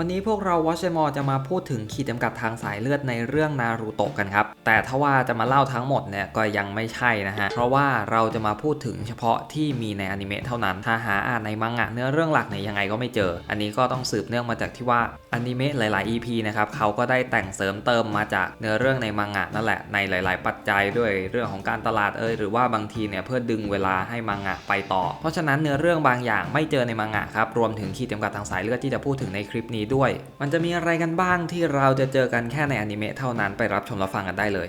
วันนี้พวกเราวอชมอจะมาพูดถึงขีดจำกัดทางสายเลือดในเรื่องนารูโตะกันครับ แต่ถ้าว่าจะมาเล่าทั้งหมดเนี่ยก็ยังไม่ใช่นะฮะ เพราะว่าเราจะมาพูดถึงเฉพาะที่มีในอนิเมะเท่านั้น ถ้าหาอ่านในมังงะเนื้อเรื่องหลักเนี่ยยังไงก็ไม่เจอ อันนี้ก็ต้องสืบเนื่องมาจากที่ว่าอนิเมะหลาย ๆ EP นะครับเขาก็ได้แต่งเสริมเติมมาจากเนื้อเรื่องในมังงะนั่นแหละในหลาย ๆ ปัจจัยด้วยเรื่องของการตลาดเอยหรือว่าบางทีเนี่ยเพื่อดึงเวลาให้มังงะไปต่อ เพราะฉะนั้นเนื้อเรื่องบางอย่างไม่เจอในมังงะครับรวมถึงขีดจำกัดทางสายเลือดที่จะพูดถึงในคลิปนี้ด้วย มันจะมีอะไรกันบ้างที่เราจะเจอกันแค่ในอนิเมะเท่านั้นไปรับชมรับฟังกันได้เลย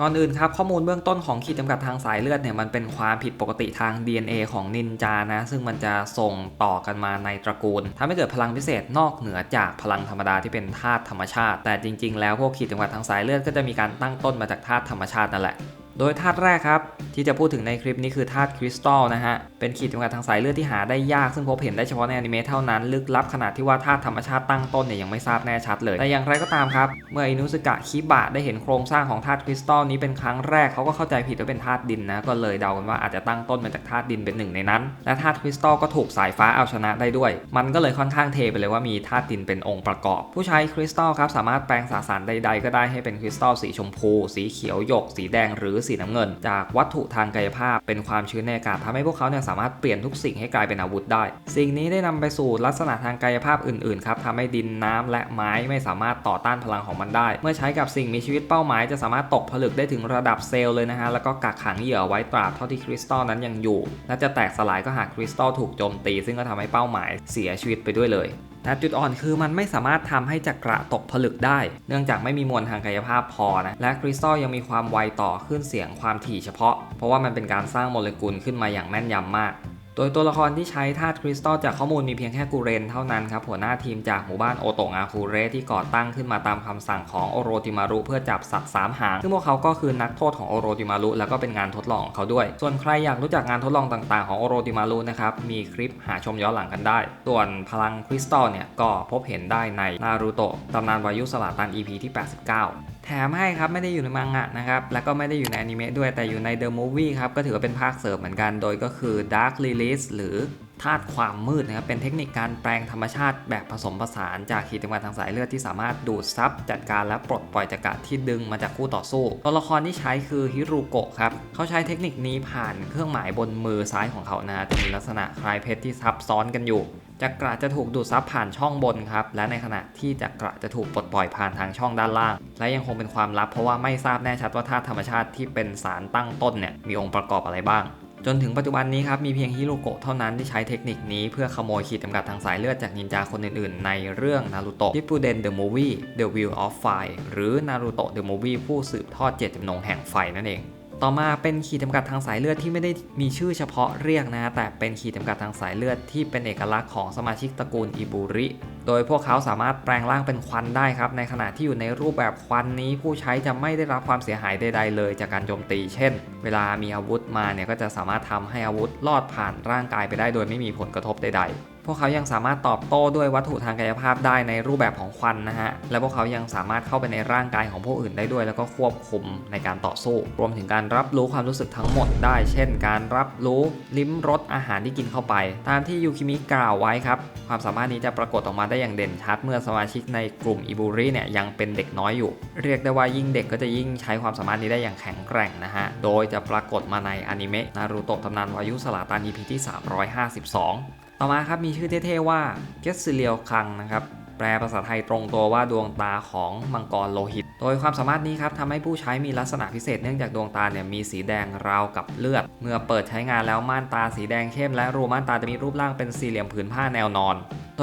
ก่อนอื่นครับข้อมูลเบื้องต้นของขีดจำกัดทางสายเลือดเนี่ยมันเป็นความผิดปกติทาง DNA ของนินจานะ ซึ่งมันจะส่งต่อกันมาในตระกูลทำให้เกิดพลังพิเศษนอกเหนือจากพลังธรรมดาที่เป็นธาตุธรรมชาติ แต่จริง ๆ แล้วพวกขีดจำกัดทางสายเลือดก็จะมีการตั้งต้นมาจากธาตุธรรมชาตินั่นแหละ โดยธาตุแรกครับ ที่จะพูดถึงในคลิปนี้คือธาตุคริสตัลนะฮะ เป็นขีดจำกัดทางสายเลือดที่หาได้ยากซึ่งพบเห็นได้เฉพาะในอนิเมะเท่านั้น ลึกลับขนาดที่ว่าธาตุธรรมชาติตั้งต้นเนี่ยยังไม่ทราบแน่ชัดเลย แต่อย่างไรก็ตามครับ เมื่ออินุสกะคิบะได้เห็นโครงสร้างของธาตุคริสตัลนี้เป็นครั้งแรกเขาก็เข้าใจผิดว่าเป็นธาตุดินนะก็เลยเดากันว่าอาจจะตั้งต้นมาจากธาตุดินเป็นหนึ่งในนั้น และธาตุคริสตัลก็ถูกสายฟ้าเอาชนะได้ด้วย มันก็เลยค่อนข้างเทไปเลยว่ามีธาตุดินเป็นองค์ประกอบ ผู้ใช้คริสตัลครับสามารถแปลงสสารใด ๆ ก็ได้ให้เป็นคริสตัลสีชมพู สีเขียวหยก สีแดงหรือสีน้ำเงิน จากวัตถุทางกายภาพ เป็นความชื้นในอากาศทำให้พวกเขาเนี่ยสามารถเปลี่ยนทุกสิ่งให้กลายเป็นอาวุธได้ สิ่งนี้ได้นำไปสู่ลักษณะทางกายภาพอื่นๆครับทำให้ดินน้ำและไม้ไม่สามารถต่อต้านพลังของมันได้ เมื่อใช้กับสิ่งมีชีวิตเป้าหมายจะสามารถตกผลึกได้ถึงระดับเซลล์เลยนะฮะแล้วก็กักขังเหยื่อไว้ตราบเท่าที่คริสตัลนั้นยังอยู่และจะแตกสลายก็หากคริสตัลถูกโจมตี ซึ่งก็ทำให้เป้าหมายเสียชีวิตไปด้วยเลย นะจุดอ่อนคือมันไม่สามารถทำให้จักระตกผลึกได้ เนื่องจากไม่มีมวลทางกายภาพพอนะและคริสตัลยังมีความไวต่อขึ้นเสียงความถี่เฉพาะ เพราะว่ามันเป็นการสร้างโมเลกุลขึ้นมาอย่างแม่นยำมาก โดยตัวละครที่ใช้ธาตุคริสตัลจากข้อมูลมีเพียงแค่กูเรนเท่านั้นครับหัวหน้าทีมจากหมู่บ้านโอโตงอาคูเรที่ก่อตั้งขึ้นมาตามคำสั่งของโอโรติมารุเพื่อจับสัตว์สามหาง ซึ่งพวกเขาก็คือนักโทษของโอโรติมารุแล้วก็เป็นงานทดลองของเขาด้วย ส่วนใครอยากรู้จักงานทดลองต่างๆของโอโรติมารุนะครับมีคลิปหาชมย้อนหลังกันได้ ส่วนพลังคริสตัลเนี่ยก็พบเห็นได้ในนารูโตะตำนานวายุสลาตัน EP ที่ 89แถมให้ครับไม่ได้อยู่ในมังงะนะครับแล้วก็ไม่ได้อยู่ในอนิเมะด้วยแต่อยู่ใน The Movie ครับก็ถือว่าเป็นภาคเสริมเหมือนกัน โดยก็คือ Dark Release หรือธาตุความมืดนะครับเป็นเทคนิคการแปลงธรรมชาติแบบผสมผสานจากขีดจำกัดทางสายเลือดที่สามารถดูดซับจัดการและปลดปล่อยจักระที่ดึงมาจากคู่ต่อสู้ตัวละครที่ใช้คือฮิรุโกะครับเขาใช้เทคนิคนี้ผ่านเครื่องหมายบนมือซ้ายของเขานะจะมีลักษณะคล้ายเพชรที่ซับซ้อนกันอยู่ จักระจะถูกดูดซับผ่านช่องบนครับ และในขณะที่จักระจะถูกปลดปล่อยผ่านทางช่องด้านล่าง และยังคงเป็นความลับเพราะว่าไม่ทราบแน่ชัดว่าธาตุธรรมชาติที่เป็นสารตั้งต้นเนี่ยมีองค์ประกอบอะไรบ้าง จนถึงปัจจุบันนี้ครับมีเพียงฮิโรโกะเท่านั้นที่ใช้เทคนิคนี้เพื่อขโมยขีดจำกัดทางสายเลือดจากนินจาคนอื่นๆ ในเรื่องนารูโตะ i p p u d e n The Movie The Wheel of Fire หรือนารูโตะ The Movie ผู้สืบทอดเจตจำนงแห่งไฟนั่นเอง ต่อมาเป็นขีดจำกัดทางสายเลือดที่ไม่ได้มีชื่อเฉพาะเรียกนะ แต่เป็นขีดจำกัดทางสายเลือดที่เป็นเอกลักษณ์ของสมาชิกตระกูลอิบุริ โดยพวกเขาสามารถแปลงร่างเป็นควันได้ครับ ในขณะที่อยู่ในรูปแบบควันนี้ผู้ใช้จะไม่ได้รับความเสียหายใดๆเลยจากการโจมตี เช่น เวลามีอาวุธมาเนี่ยก็จะสามารถทำให้อาวุธลอดผ่านร่างกายไปได้ โดยไม่มีผลกระทบใดๆ พวกเขายังสามารถตอบโต้ด้วยวัตถุทางกายภาพได้ในรูปแบบของควันนะฮะ และพวกเขายังสามารถเข้าไปในร่างกายของผู้อื่นได้ด้วย แล้วก็ควบคุมในการต่อสู้ รวมถึงการรับรู้ความรู้สึกทั้งหมดได้ เช่น การรับรู้ลิ้มรสอาหารที่กินเข้าไป ตามที่ยูคิมิกล่าวไว้ครับ ความสามารถนี้จะปรากฏออกมาได้อย่างเด่นชัด เมื่อสมาชิกในกลุ่มอิบูริเนี่ยยังเป็นเด็กน้อยอยู่ เรียกได้ว่ายิ่งเด็กก็จะยิ่งใช้ความสามารถนี้ได้อย่างแข็งแกร่งนะฮะ โดยจะปรากฏมาในอนิเมะนารูโตะตำนานวายุสลาตัน EP ที่ 352ต่อมาครับมีชื่อเท่ๆว่าเกสซิเลียวคังนะครับแปลภาษาไทยตรงตัวว่าดวงตาของมังกรโลหิต โดยความสามารถนี้ครับทำให้ผู้ใช้มีลักษณะพิเศษเนื่องจากดวงตาเนี่ยมีสีแดงราวกับเลือด เมื่อเปิดใช้งานแล้วม่านตาสีแดงเข้มและรูม่านตาจะมีรูปร่างเป็นสี่เหลี่ยมผืนผ้าแนวนอน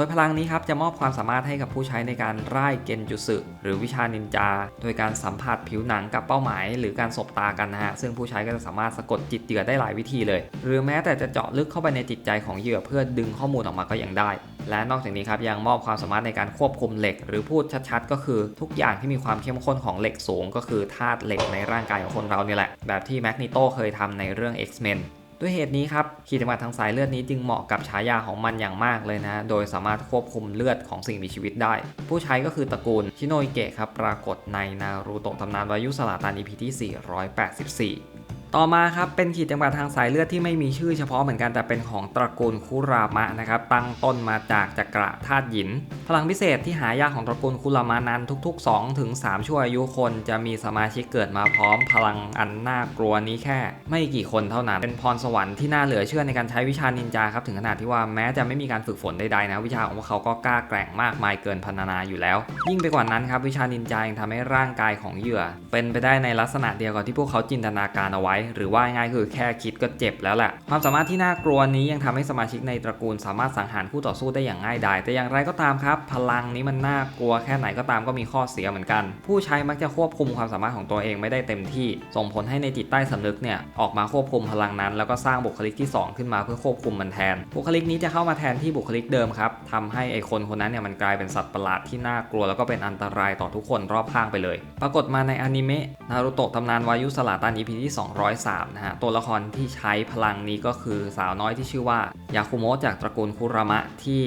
ยพลังนี้ครับจะมอบความสามารถให้กับผู้ใช้ในการร่ายเกนจุสึหรือวิชานินจา โดยการสัมผัสผิวหนังกับเป้าหมาย หรือการสบตากันนะฮะซึ่งผู้ใช้ก็จะสามารถสะกดจิตเหยื่อได้หลายวิธีเลย หรือแม้แต่จะเจาะลึกเข้าไปในจิตใจของเหยื่อเพื่อดึงข้อมูลออกมาก็ยังได้ และนอกจากนี้ครับยังมอบความสามารถในการควบคุมเหล็ก หรือพูดชัดๆ ก็คือทุกอย่างที่มีความเข้มข้นของเหล็กสูง ก็คือธาตุเหล็กในร่างกายของคนเราเนี่ยแหละแบบที่แมกนิโตเคยทำในเรื่อง X-Men ด้วยเหตุนี้ครับขีดจำกัดทางสายเลือดนี้จึงเหมาะกับฉายาของมันอย่างมากเลยนะ โดยสามารถควบคุมเลือดของสิ่งมีชีวิตได้ ผู้ใช้ก็คือตระกูลชิโนอิเกะครับปรากฏในนารูโตะตำนานวายุสลาตัน EP ที่ 484 ต่อมาครับเป็นขีดจำกัดทางสายเลือดที่ไม่มีชื่อเฉพาะเหมือนกันแต่เป็นของตระกูลคุรามะนะครับตั้งต้นมาจากจักระธาตุหยิน พลังพิเศษที่หายากของตระกูลคุรามะนั้นทุก ๆ2ถึง3ชั่วอายุคนจะมีสมาชิกเกิดมาพร้อมพลังอันน่ากลัวนี้แค่ ไม่กี่คนเท่านั้น เป็นพรสวรรค์ที่น่าเหลือเชื่อในการใช้วิชานินจาครับถึงขนาดที่ว่าแม้จะไม่มีการฝึกฝนใดๆนะวิชาของพวกเขาก็กล้าแกร่งมากมายเกินพรรณนาอยู่แล้ว ยิ่งไปกว่านั้นครับวิชานินจายังทำให้ร่างกายของเหยื่อ เป็นไปได้ในลักษณะเดียวกับที่พวกเขาจินตนาการเอาไว้หรือว่าง่ายคือแค่คิดก็เจ็บแล้วแหละความสามารถที่น่ากลัวนี้ยังทำให้สมาชิกในตระกูลสามารถสังหารคู่ต่อสู้ได้อย่างง่ายดายแต่อย่างไรก็ตามครับ พลังนี้มันน่ากลัวแค่ไหนก็ตามก็มีข้อเสียเหมือนกัน ผู้ใช้มักจะควบคุมความสามารถของตัวเองไม่ได้เต็มที่ ส่งผลให้ในจิตใต้สำนึกเนี่ยออกมาควบคุมพลังนั้น แล้วก็สร้างบุคลิกที่สองขึ้นมาเพื่อควบคุมมันแทน บุคลิกนี้จะเข้ามาแทนที่บุคลิกเดิมครับทำให้ไอคนคนนั้นเนี่ยมันกลายเป็นสัตว์ประหลาดที่น่ากลัวแล้วก็เป็นอันตรายต่อทุกคนรอบข้างไปเลย ปรากฏมาในอนิเมะนารูโตะตำนานวายุสลาตัน EP ที่203นะฮะ ตัวละครที่ใช้พลังนี้ก็คือสาวน้อยที่ชื่อว่ายาคุโมะจากตระกูลคุรามะที่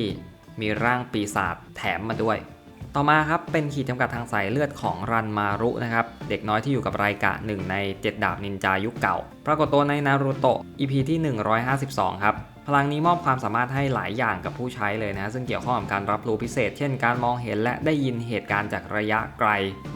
มีร่างปีศาจแถมมาด้วย ต่อมาครับเป็นขีดจำกัดทางสายเลือดของรันมารุนะครับ เด็กน้อยที่อยู่กับไรกะหนึ่งใน 7 ดาบนินจายุคเก่า ปรากฏตัวในนารูโตะ EP ที่ 152 ครับ พลังนี้มอบความสามารถให้หลายอย่างกับผู้ใช้เลยนะซึ่งเกี่ยวข้องกับการรับรู้พิเศษ เช่น การมองเห็นและได้ยินเหตุการณ์จากระยะไกล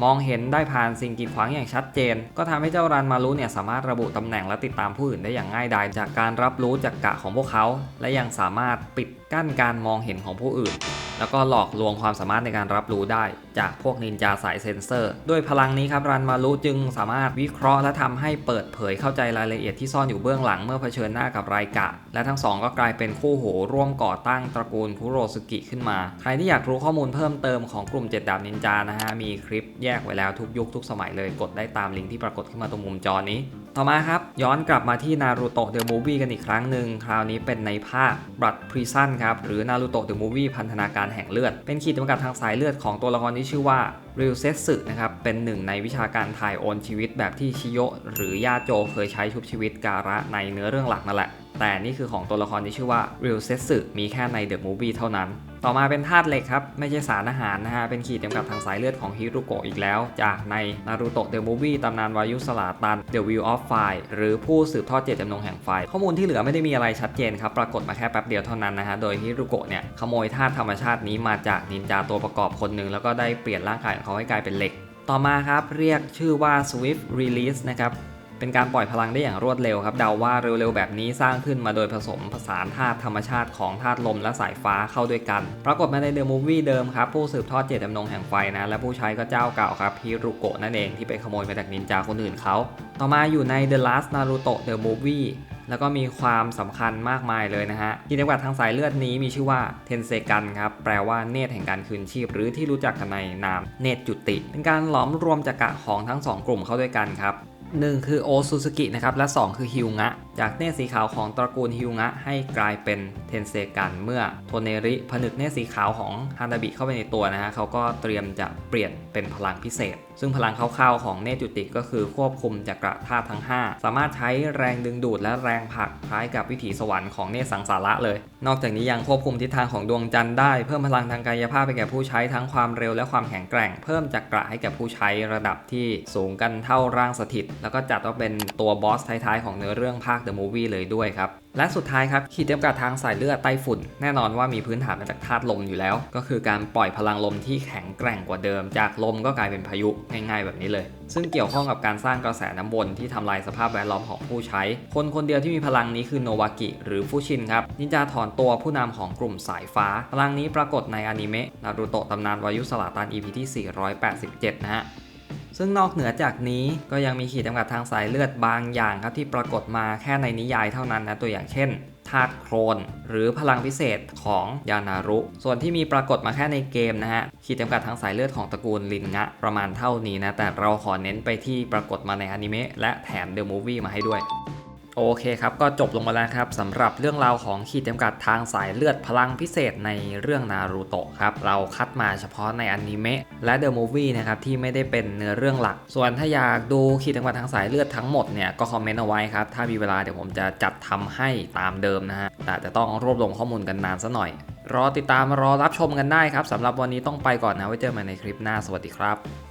มองเห็นได้ผ่านสิ่งกีดขวางอย่างชัดเจน ก็ทำให้เจ้ารันมารุเนี่ยสามารถระบุตำแหน่งและติดตามผู้อื่นได้อย่างง่ายดายจากการรับรู้จากกะของพวกเขา และยังสามารถปิดกั้นการมองเห็นของผู้อื่น แล้วก็หลอกลวงความสามารถในการรับรู้ได้ จากพวกนินจาสายเซนเซอร์ ด้วยพลังนี้ครับรันมารุจึงสามารถวิเคราะห์และทำให้เปิดเผยเข้าใจรายละเอียดที่ซ่อนอยู่เบื้องหลังเมื่อเผชิญหน้ากับไรกะ และทั้งสองก็กลายเป็นคู่หูร่วมก่อตั้งตระกูลคุโรสุกิขึ้นมา ใครที่อยากรู้ข้อมูลเพิ่มเติมของกลุ่ม7ดาบนินจานะฮะมีคลิปแยกไว้แล้วทุกยุคทุกสมัยเลยกดได้ตามลิงก์ที่ปรากฏขึ้นมาตรงมุมจอนี้ ต่อมาครับ ย้อนกลับมาที่นารูโตะเดอะมูฟวี่กันอีกครั้งหนึ่งคราวนี้เป็นในภาคบัตพรีซันครับ หรือนารูโตะเดอะมูฟวี่พันธนาการแห่งเลือด เป็นขีดจำกัดทางสายเลือดของตัวละครที่ชื่อว่าริวเซสึนะครับ เป็นหนึ่งในวิชาการถ่ายโอนชีวิตแบบที่ชิโยหรือย่าโจเคยใช้ชุบชีวิตการะในเนื้อเรื่องหลักนั่นแหละ แต่นี่คือของตัวละครที่ชื่อว่าริวเซสึมีแค่ในเดอะมูฟวี่เท่านั้น ต่อมาเป็นธาตุเหล็กครับ ไม่ใช่สารอาหารนะฮะ เป็นขีดจำกัดทางสายเลือดของฮิรุโกะอีกแล้ว จากในนารูโตะเดอะมูฟวี่ตำนานวายุสลาตัน The Wheel of Fire หรือผู้สืบทอดเจตจำนงแห่งไฟ ข้อมูลที่เหลือไม่ได้มีอะไรชัดเจนครับ ปรากฏมาแค่แป๊บเดียวเท่านั้นนะฮะ โดยฮิรุโกะเนี่ยขโมยธาตุธรรมชาตินี้มาจากนินจาตัวประกอบคนหนึ่งแล้วก็ได้เปลี่ยนร่างกายของเขาให้กลายเป็นเหล็ก ต่อมาครับเรียกชื่อว่า Swift Release นะครับ เป็นการปล่อยพลังได้อย่างรวดเร็วครับเดาว่าเร็วๆแบบนี้สร้างขึ้นมาโดยผสมผสานธาตุธรรมชาติของธาตุลมและสายฟ้าเข้าด้วยกัน ปรากฏมาในเดอะมูฟวี่เดิมครับ ผู้สืบทอดเจตจำนงแห่งไฟนะ และผู้ใช้ก็เจ้าเก่าครับฮิรุโกะนั่นเองที่ไปขโมยมาจากนินจาคนอื่นเขา ต่อมาอยู่ใน The Last Naruto The Movie แล้วก็มีความสำคัญมากมายเลยนะฮะกิจวัตรทางสายเลือดนี้มีชื่อว่าเทนเซกันครับ แปลว่าเนตรแห่งการคืนชีพ หรือที่รู้จักกันในนามเนตรจุติ เป็นการหลอมรวมจักระของทั้งสองกลุ่มเข้าด้วยกันครับ 1 คือโอซูซูกินะครับ และ 2 คือฮิวงะ จากเนตรสีขาวของตระกูลฮิวงะ ให้กลายเป็นเทนเซกันเมื่อโทเนริผนึกเนตรสีขาวของฮานาบิเข้าไปในตัวนะฮะเขาก็เตรียมจะเปลี่ยนเป็นพลังพิเศษ ซึ่งพลังคร่าวๆของเนตรจุติก็คือควบคุมจักรธาตุทั้ง 5 สามารถใช้แรงดึงดูดและแรงผลักคล้ายกับวิถีสวรรค์ของเนตรสังสาระเลย นอกจากนี้ยังควบคุมทิศทางของดวงจันทร์ได้เพิ่มพลังทางกายภาพไปแก่ผู้ใช้ทั้งความเร็วและความแข็งแกร่ง เพิ่มจักระให้แก่ผู้ใช้ระดับที่สูงกันเท่าร่างสถิตแล้วก็จัดว่าเป็นตัวบอสท้ายๆของเนื้อเรื่องภาค The Movie เลยด้วยครับ และสุดท้ายครับขีดจำกัดทางสายเลือดไต้ฝุ่น แน่นอนว่ามีพื้นฐานมาจากธาตุลมอยู่แล้ว ก็คือการปล่อยพลังลมที่แข็งแกร่งกว่าเดิม จากลมก็กลายเป็นพายุง่ายๆแบบนี้เลย ซึ่งเกี่ยวข้องกับการสร้างกระแสน้ำวนที่ทำลายสภาพแวดล้อมของผู้ใช้ คนคนเดียวที่มีพลังนี้คือโนวากิหรือฟูชินครับนินจาถอนตัวผู้นำของกลุ่มสายฟ้า พลังนี้ปรากฏในอนิเมะนารูโตะตำนานวายุสลาตัน EP ที่ 487 นะฮะ ซึ่งนอกเหนือจากนี้ก็ยังมีขีดจำกัดทางสายเลือดบางอย่างครับที่ปรากฏมาแค่ในนิยายเท่านั้นนะตัวอย่างเช่นธาตุโครน หรือพลังพิเศษของยานารุ ส่วนที่มีปรากฏมาแค่ในเกมนะฮะ ขีดจำกัดทางสายเลือดของตระกูลลินงะ ประมาณเท่านี้นะ แต่เราขอเน้นไปที่ปรากฏมาในอนิเมะและแถมเดอะมูฟวี่มาให้ด้วย โอเคครับ ก็จบลงมาแล้วครับสำหรับเรื่องราวของขีดจำกัดทางสายเลือดพลังพิเศษในเรื่องนารูโตะครับ เราคัดมาเฉพาะในอนิเมะและเดอะมูฟวี่นะครับ ที่ไม่ได้เป็นเนื้อเรื่องหลัก ส่วนถ้าอยากดูขีดจำกัดทางสายเลือดทั้งหมดเนี่ย ก็คอมเมนต์เอาไว้ครับ ถ้ามีเวลาเดี๋ยวผมจะจัดทำให้ตามเดิมนะฮะแต่จะต้องรวบรวมข้อมูลกันนานซะหน่อย รอติดตามรอรับชมกันได้ครับสำหรับวันนี้ต้องไปก่อนนะไว้เจอกันในคลิปหน้าสวัสดีครับ